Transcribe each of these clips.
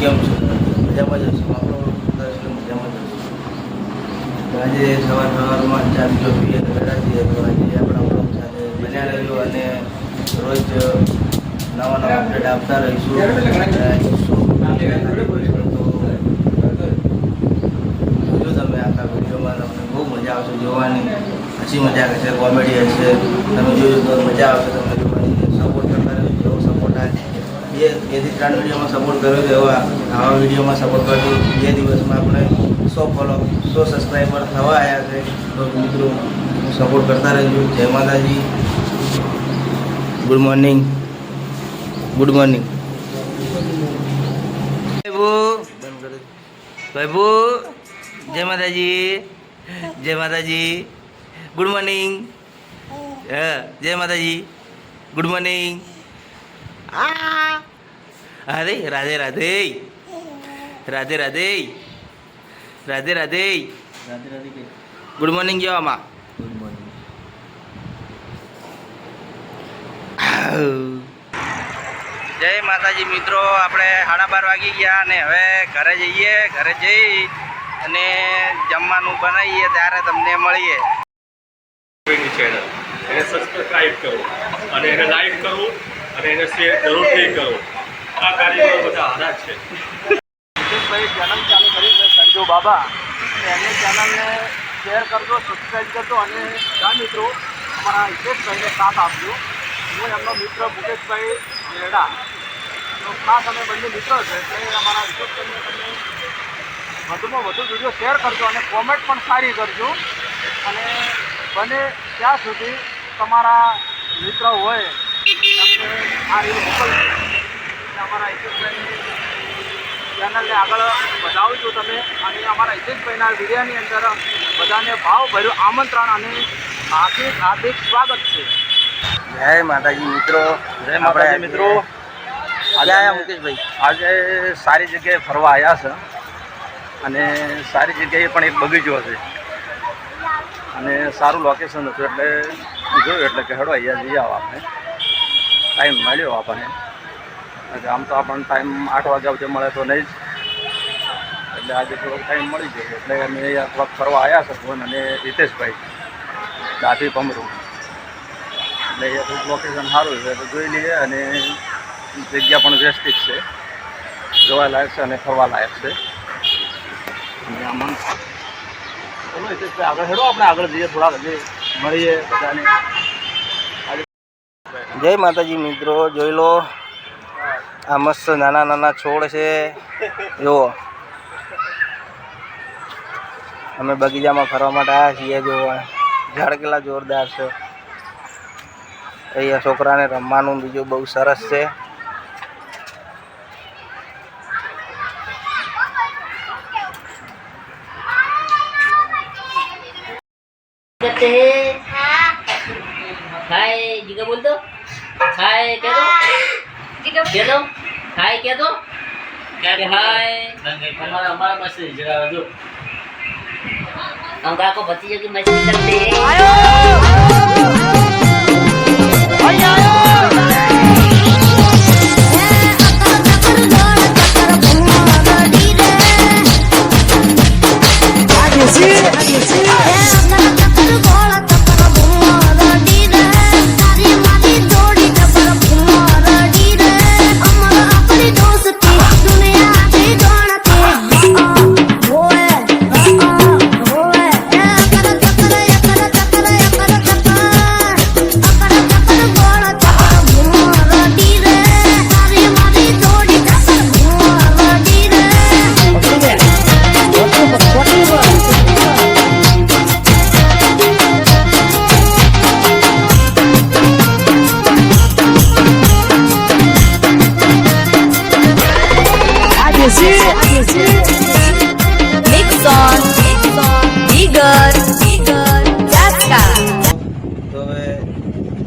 કેમ છો? મજામાં જશો આપણો દર્શન મજામાં જશો આજે સવાર સવારમાં ચા પીઓ પીએ બેઠા છીએ તો આજે આપણા બ્લોગ સાથે બન્યા રહ્યું અને રોજ નવા નવા અપડેટ આપતા રહીશું. જો તમે આખા વિડીયોમાં, તમને બહુ મજા આવશે જોવાની. હસી મજાક હશે, કોમેડી હશે. તમે જોજો તો મજા આવશે તમને જોવાની. સપોર્ટ કરતા રહેજો સપોર્ટ આ બે બેથી ત્રણ વિડીયોમાં સપોર્ટ કર્યો છે એવા આવા વિડીયોમાં સપોર્ટ કરજો. બે દિવસમાં આપણે સો ફોલો સો સબસ્ક્રાઈબર થવા આવ્યા છે. તો મિત્રો સપોર્ટ કરતા રહેજો. જય Mataji. Good morning good morning ભાઈબુ. જય માતાજી. જય માતાજી. ગુડ મોર્નિંગ હા જય માતાજી. ગુડ મોર્નિંગ આ અરે Radhe Radhe. Radhe Radhe. Radhe Radhe. Radhe Radhe good morning good morning જય માતાજી મિત્રો આપણે સાડા બાર વાગી ગયા અને હવે ઘરે જઈએ ઘરે જઈ અને જમવાનું બનાવીએ ત્યારે તમને મળીએ. ની ચેનલ એને સબસ્ક્રાઇબ કરો. અને એને લાઈક કરો અને એને શેર જરૂરથી કરો. આ ભાઈ ચેનલ ચાલુ કરી છે, સંજુ બાબા. એમની ચેનલને શેર કરજો સબસ્ક્રાઈબ કરજો અને ઘણા મિત્રો, અમારા હિતેશભાઈને સાથ આપજો. હું એમનો મિત્ર મુકેશભાઈ મેરડા. તો ખાસ અમે બંને મિત્રો છે, એટલે અમારા હિતેશભાઈને તમે વધુમાં વધુ વીડિયો શેર કરજો અને કોમેન્ટ પણ સારી કરજો. અને બને ત્યાં સુધી તમારા મિત્ર હોય તમને આ રીલ મોકલજો એટલે અમારા હિતેશભાઈની ચેનલને આગળ છો તમે અને અમારા હિતેશભાઈના વિડીયોની અંદર બધાને ભાવ ભર્યું આમંત્રણ અને હાર્દિક હાર્દિક સ્વાગત છે. જય માતાજી મિત્રો. જય માતાજી મિત્રો. આજે આવ્યા મુકેશભાઈ. આજે સારી જગ્યાએ ફરવા આવ્યા છે. અને સારી જગ્યાએ પણ એક બગીચો છે. અને સારું લોકેશન હતું એટલે જોયું એટલે કે હેડો અહીંયા જઈ આવો આપણે. ટાઈમ મળ્યો આપણને. આમ તો આપણને ટાઈમ આઠ વાગ્યા સુધી મળે તો નહીં જ. એટલે આજે થોડોક ટાઈમ મળી ગયો. એટલે અમે અહીંયા થોડાક ફરવા આવ્યા છે ફોન અને હિતેશભાઈ. દાઢી પમરું એટલે અહીંયા થોડુંક લોકેશન સારું છે. તો જોઈ લઈએ અને જગ્યા પણ વ્યવસ્થિત છે. જોવા લાયક છે અને ફરવા લાયક છે. અને આમાં ચલો હિતેશભાઈ, આગળ હેડો આપણે. આગળ જઈએ થોડાક. જે મળીએ બધાને. જય માતાજી મિત્રો. જોઈ લો. આ મસ્ત નાના નાના છોડ છે. જુઓ. અમે બગીચામાં ફરવા માટે આવ્યા છીએ જોવા ઝાડ કેટલા જોરદાર છે. અહીંયા છોકરાને રમવાનું બીજું બહુ સરસ છે. હાય જીગા બોલતો? હાય કેતો? કેતો? હાય કે તો કે હાય અમારા અમારા મસ્તી જરા જો અંગાકો ભતીજો કી મસ્તી કરતે આયો તો હવે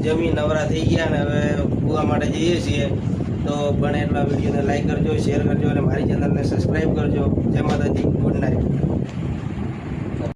જમી નવરા થઈ ગયા ને હવે કૂવા માટે જઈએ છીએ. તો બને એટલા વિડીયોને લાઈક કરજો શેર કરજો અને મારી ચેનલને સબસ્ક્રાઈબ કરજો.